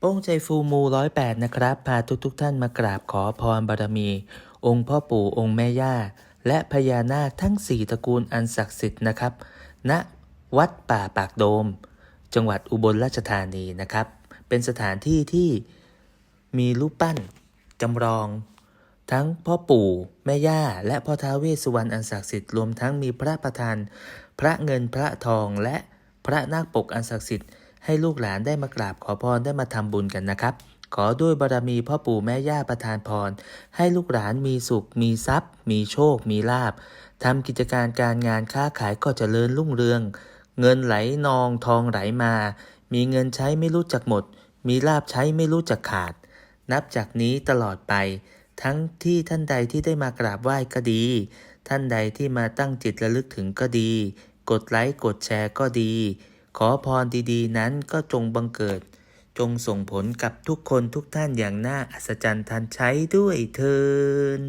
โป้งใจฟูมูร้อยแปดนะครับ พาทุกทุกท่านมากราบขอพรบารมี องค์พ่อปู่องค์แม่ย่า และพญานาคทั้งสี่ตระกูลอันศักดิ์สิทธิ์นะครับณวัดป่าปากโดม จังหวัดอุบลราชธานีนะครับ เป็นสถานที่ที่มีรูปปั้นจำลอง ทั้งพ่อปู่แม่ย่า และพ่อท้าวเวสสุวรรณอันศักดิ์สิทธิ์รวมทั้งมีพระประธาน พระเงินพระทองและพระนาคปกอันศักดิ์สิทธิ์ ให้ลูกหลานได้มากราบขอพรได้มาทำบุญกันนะครับ ขอด้วยบารมีพ่อปู่แม่ย่าประทานพร ให้ลูกหลานมีสุข มีทรัพย์ มีโชค มีลาบทำกิจการการงานค้าขายก็เจริญรุ่งเรือง เงินไหลนองทองไหลมา มีเงินใช้ไม่รู้จักหมด มีลาบใช้ไม่รู้จักขาด นับจากนี้ตลอดไป ทั้งที่ท่านใดที่ได้มากราบไหว้ก็ดี ท่านใดที่มาตั้งจิตระลึกถึงก็ดี กดไลค์กดแชร์ก็ดี ขอพรดีๆ นั้นก็จงบังเกิด จงส่งผลกับทุกคนทุกท่านอย่างน่าอัศจรรย์ทันใช้ด้วยเทิน